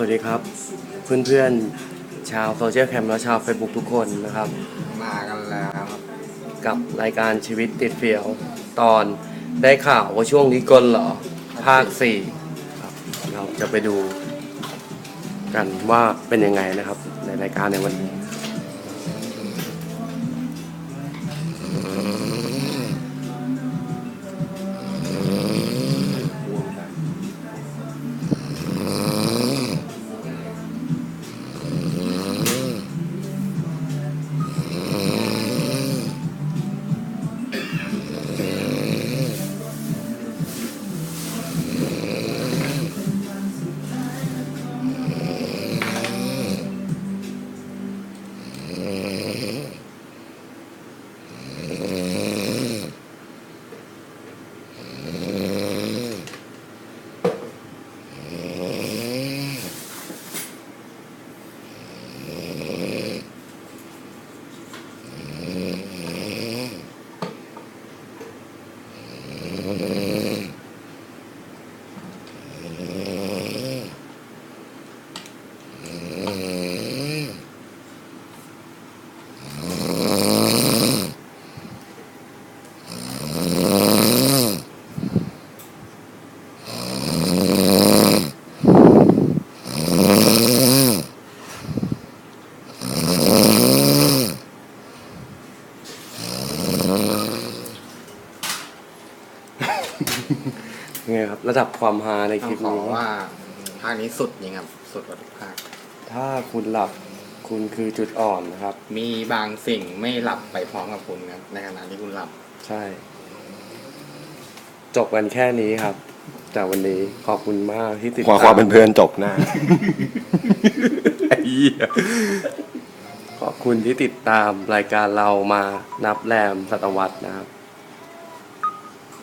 วัสดีครับ เพื่อนๆ ชาวโซเชียลแคมป์และชาว Facebook ทุกคนนะครับ มากันแล้วครับกับรายการชีวิตติดเฟียวตอนได้ข่าวว่าช่วงนี้กลเหรอ ภาค4ครับเราจะไปดูกันว่าเป็นยังไงนะครับ ในรายการในวันนี้ Uh... ยังไงครับ ระดับความฮาในคต้อลิงปขอนี้ ว่าภาคนี้สุดจริงครับ สุดกว่าทุกภาค ถ้าคุณหลับคุณคือจุดอ่อนนะครับ มีบางสิ่งไม่หลับไปพร้อมกับคุณครับในขณะที่คุณหลับ ใช่ จบกันแค่นี้ครับแต่วันนี้ขอบคุณมากที่ติดความตามความเป็นเพื่อนจบหน้า ไอ้เหี้ย ขอบคุณที่ติดตามรายการเรามานับแรมศตวรรษนะครับ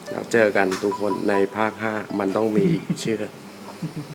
แล้วเจอกันทุกคนในภาคห้ามันต้องมีอีกเชื่อ